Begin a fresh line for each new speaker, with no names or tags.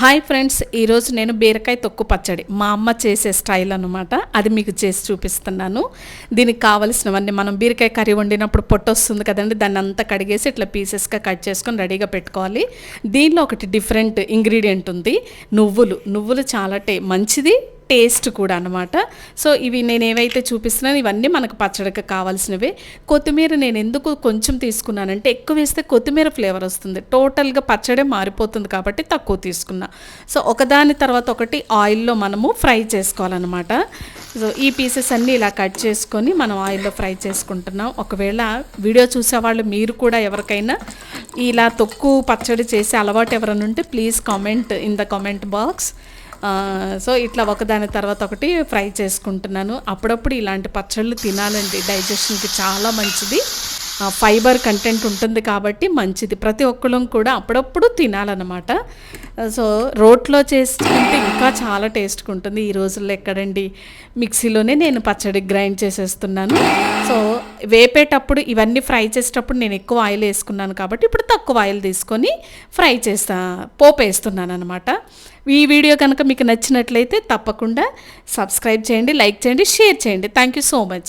Hi friends ఈరోజు నేను బీరకాయ తొక్కు పచ్చడి. మా అమ్మ చేసే స్టైల్ అనమాట అది మీకు చేసి చూపిస్తున్నాను. దీనికి కావలసినవన్నీ మనం బీరకాయ కర్రీ వండినప్పుడు పొట్టు వస్తుంది కదండి దాన్ని అంతా కడిగేసి ఇట్లా పీసెస్గా కట్ చేసుకొని రెడీగా పెట్టుకోవాలి. దీనిలో ఒకటి డిఫరెంట్ ఇంగ్రీడియంట్ ఉంది. నువ్వులు. నువ్వులు చాలా టే మంచిది టేస్ట్ కూడా అనమాట సో ఇవి నేను ఏవైతే చూపిస్తున్నాను ఇవన్నీ మనకు పచ్చడికి కావాల్సినవే. కొత్తిమీర నేను ఎందుకు కొంచెం తీసుకున్నానంటే ఎక్కువ వేస్తే కొత్తిమీర ఫ్లేవర్ వస్తుంది. టోటల్గా పచ్చడే మారిపోతుంది కాబట్టి తక్కువ తీసుకున్నా. సో ఒకదాని తర్వాత ఒకటి ఆయిల్లో మనము ఫ్రై చేసుకోవాలన్నమాట. సో ఈ పీసెస్ అన్నీ ఇలా కట్ చేసుకొని మనం ఆయిల్లో ఫ్రై చేసుకుంటున్నాం. ఒకవేళ వీడియో చూసేవాళ్ళు మీరు కూడా ఎవరికైనా ఇలా తొక్కు పచ్చడి చేసే అలవాటు ఎవరైనా ఉంటే please comment in the comment box. So ఇట్లా ఒకదాని తర్వాత ఒకటి ఫ్రై చేసుకుంటున్నాను. అప్పుడప్పుడు ఇలాంటి పచ్చళ్ళు తినాలండి. డైజెషన్కి చాలా మంచిది. ఫైబర్ కంటెంట్ ఉంటుంది కాబట్టి మంచిది. ప్రతి ఒక్కళ్ళం కూడా అప్పుడప్పుడు తినాలన్నమాట. సో రోట్లో చేసుకుంటే ఇంకా చాలా టేస్ట్గా ఉంటుంది. ఈ రోజుల్లో ఎక్కడండి? మిక్సీలోనే నేను పచ్చడి గ్రైండ్ చేసేస్తున్నాను. సో వేపేటప్పుడు ఇవన్నీ ఫ్రై చేసేటప్పుడు నేను ఎక్కువ ఆయిల్ వేసుకున్నాను కాబట్టి ఇప్పుడు తక్కువ ఆయిల్ తీసుకొని ఫ్రై చేస్తా పోపు వేస్తున్నాను అనమాట ఈ వీడియో కనుక మీకు నచ్చినట్లయితే తప్పకుండా సబ్స్క్రైబ్ చేయండి లైక్ చేయండి షేర్ చేయండి. Thank you so much